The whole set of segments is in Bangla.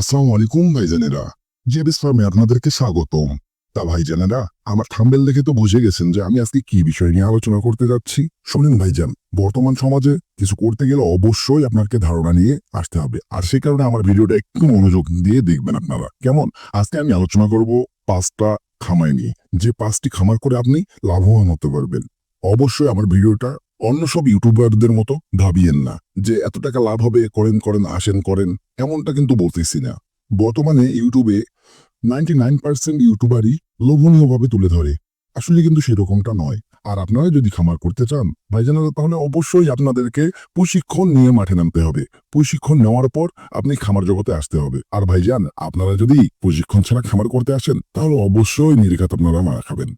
আসসালামু আলাইকুম ভাইজানেরা জেবিস ফার্মে আপনাদেরকে স্বাগতম। তা ভাইজানেরা আমার থাম্বেল দেখে তো বুঝে গেছেন যে আমি আজকে কি বিষয় নিয়ে আলোচনা করতে যাচ্ছি। শুনেন ভাইজান বর্তমান সমাজে কিছু করতে গেলে অবশ্যই আপনাকে ধারণা নিয়ে আসতে হবে। আর সেই কারণে আমার ভিডিওটা একটু মনোযোগ দিয়ে দেখবেন আপনারা। কেমন? আজকে আমি আলোচনা করব পাঁচটা খামার নিয়ে। যে পাঁচটি খামার করে আপনি লাভবান হতে পারবেন। অবশ্যই আমার ভিডিওটা অন্য সব ইউটিউবারদের মতো ভাবিয়েন না যে এত টাকা লাভ হবে, করেন করেন, আসেন, করেন, এমনটা কিন্তু বলতেছি না। বর্তমানে ইউটিউবে নাইনটি নাইন পার্সেন্ট ইউটিউবারই লোভনীয়ভাবে তুলে ধরে। আসলে কিন্তু সেরকমটা নয়। আর আপনারা যদি খামার করতে চান, ভাইজানারা, তাহলে অবশ্যই আপনাদেরকে প্রশিক্ষণ নিয়ে মাঠে নামতে হবে। প্রশিক্ষণ নেওয়ার পর আপনি খামার জগতে আসতে হবে। আর ভাইজান, আপনারা যদি প্রশিক্ষণ ছাড়া খামার করতে আসেন, তাহলে অবশ্যই নির্ঘাত আপনারা মারা খাবেন।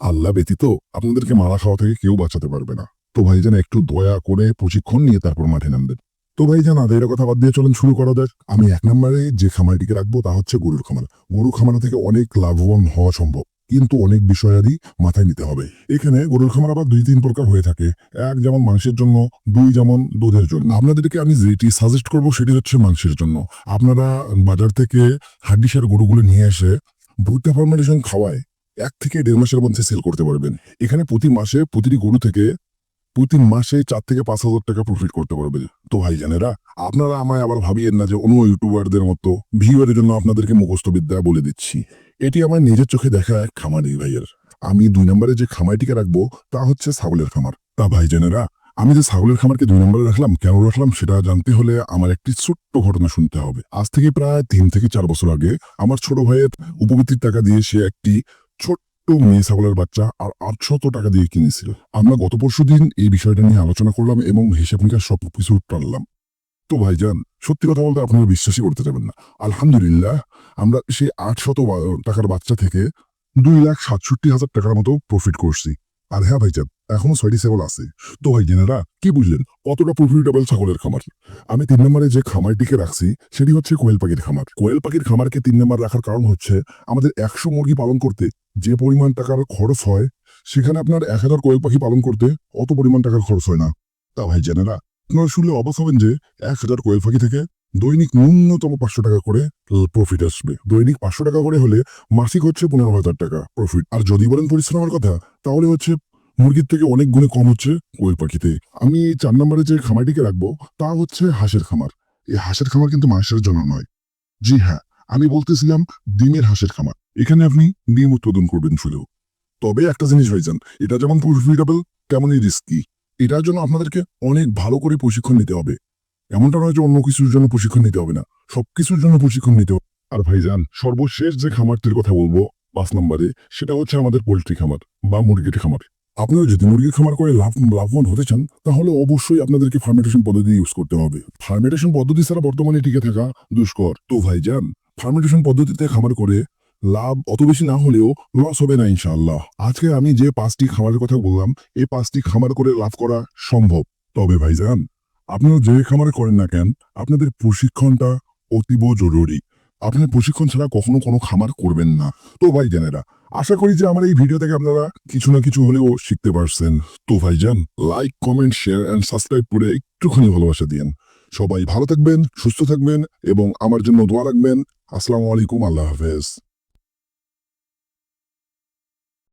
আল্লাহ ব্যতীত আপনাদেরকে মারা খাওয়া থেকে কেউ বাঁচাতে পারবে না। তো ভাইজান, একটু দয়া করে প্রশিক্ষণ নিয়ে তারপর মাঠে নামবেন। তো ভাই ভাইজান আদের কথা বাদ দিয়ে চলেন, শুরু করা যাক। আমি এক নম্বরে যে খামারটিকে রাখব, তা হচ্ছে গরুর খামার। গরু খামার থেকে অনেক লাভবান হওয়া সম্ভব, কিন্তু অনেক বিষয়াদি মাথায় নিতে হবে। এখানে গরুর খামার আবার দুই তিন প্রকার হয়ে থাকে। এক যেমন মাংসের জন্য, দুই যেমন দুধের জন্য। আপনাদেরকে আমি যেটি সাজেস্ট করব, সেটি হচ্ছে মাংসের জন্য। আপনারা বাজার থেকে হাড্ডিসার গরুগুলো নিয়ে এসে ভুট্টা ফার্মেন্টেশন খাওয়ায়, এক থেকে দেড় মাসের মধ্যে সেল করতে পারবেন। এখানে প্রতি মাসে প্রতিটি গরু থেকে প্রতি মাসে চার থেকে পাঁচ হাজার টাকা প্রফিট করতে পারবেন তো ভাই জানেরা আপনারা আমায় আবার ভাবিয়েন না যে অন্য ইউটিউবারদের মতো ভিউয়ারের জন্য আপনাদেরকে মুখস্থ বিদ্যা বলে দিচ্ছি। এটি আমার নিজের চোখে দেখা এক খামারি ভাইয়ের। আমি দুই নম্বরে যে খামারটিকে রাখব, তা হচ্ছে ছাগলের খামার। তা ভাই জানেরা আমি যে ছাগলের খামারকে দুই নম্বরে রাখলাম, কেন রাখলাম সেটা জানতে হলে আমার একটি ছোট্ট ঘটনা শুনতে হবে। আজ থেকে প্রায় তিন থেকে চার বছর আগে আমার ছোট ভাইয়ের উপবৃত্তির টাকা দিয়ে সে একটি ছোট্ট মেয়ে বাচ্চা আর আটশত টাকা দিয়ে কিনেছিল। আমরা গত পরশু দিন এই বিষয়টা নিয়ে আলোচনা করলাম এবং হিসাব সব কিছু টানলাম। তো ভাইজান, সত্যি কথা বলতে আপনারা বিশ্বাসই করতে যাবেন না। আলহামদুলিল্লাহ, আমরা সেই আটশত টাকার বাচ্চা থেকে দুই লাখ সাতষট্টি হাজার টাকার মতো প্রফিট করছি। আর হ্যাঁ ভাইজান, এখনও ছয়টি সেবল আছে। তো ভাইজানেরা কি বুঝলেন? কতটা প্রফিটেবল ছাগলের খামার। আমি তিন নম্বরে যে খামারটিকে রাখছি, সেটি হচ্ছে কোয়েল পাখির খামার। কোয়েল পাখির খামারকে তিন নম্বর রাখার কারণ হচ্ছে, আমাদের একশো মুরগি পালন করতে যে পরিমাণ টাকার খরচ হয়, সেখানে আপনার এক হাজার কোয়েল পাখি পালন করতে অত পরিমাণ টাকার খরচ হয় না। তা ভাই জেনেরা আপনারা শুনলে অবাক হবেন যে, এক হাজার কোয়েল পাখি থেকে দৈনিক ন্যূনতম পাঁচশো টাকা করে প্রফিট আসবে। দৈনিক পাঁচশো টাকা করে হলে মাসিক হচ্ছে পনেরো হাজার টাকা প্রফিট আর যদি বলেন পরিশ্রমের কথা, তাহলে হচ্ছে মুরগির থেকে অনেক গুণে কম হচ্ছে কোয়েল পাখিতে। আমি চার নম্বরে যে খামারটিকে রাখব, তা হচ্ছে হাঁসের খামার। এই হাঁসের খামার কিন্তু মাংসের জন্য নয়। জি হ্যাঁ আমি বলতেছিলাম ডিমের হাঁসের খামার। এখানে আপনি ডিম উৎপাদন করবেন শুধু তবে একটা জিনিস ভাইজান, এটা যেমন প্রফিটেবল তেমনই রিস্কি এটার জন্য আপনাদেরকে অনেক ভালো করে প্রশিক্ষণ নিতে হবে। এমনটা নয় যে অন্য কিছুর জন্য প্রশিক্ষণ নিতে হবে না। সবকিছুর জন্য প্রশিক্ষণ নিতে হবে। আর ভাইজান, সর্বশেষ যে খামারটির কথা বলব, পাঁচ নম্বরে, সেটা হচ্ছে আমাদের পোল্ট্রি খামার বা মুরগির খামার। আপনারা যদি মুরগির খামার করে লাভ, লাভবান হতে চান, তাহলে অবশ্যই আপনাদেরকে ফার্মেটেশন পদ্ধতি ইউজ করতে হবে। ফার্মেটেশন পদ্ধতি ছাড়া বর্তমানে টিকে থাকা দুষ্কর। তো ভাইজান ফার্মেটেশন পদ্ধতিতে খামার করে লাভ অত বেশি না হলেও লস হবে না ইনশাআল্লাহ। আজকে আমি যে পাঁচটি খামারের কথা বললাম, এই পাঁচটি খামার করে লাভ করা সম্ভব। তবে ভাই ভাইজান আপনারা যে খামারে করেন না কেন, আপনাদের প্রশিক্ষণটা অতীব জরুরি। আপনার প্রশিক্ষণ ছাড়া কখনো কোনো খামার করবেন না। তো ভাই জানেরা, আশা করি যে আমার এই ভিডিও থেকে আপনারা কিছু না কিছু হলেও শিখতে পারছেন। তো ভাইজান like comment share and subscribe করে একটুখানি ভালোবাসা দিন সবাই ভালো থাকবেন, সুস্থ থাকবেন এবং আমার জন্য দোয়া রাখবেন। আসসালামু আলাইকুম, আল্লাহ হাফেজ।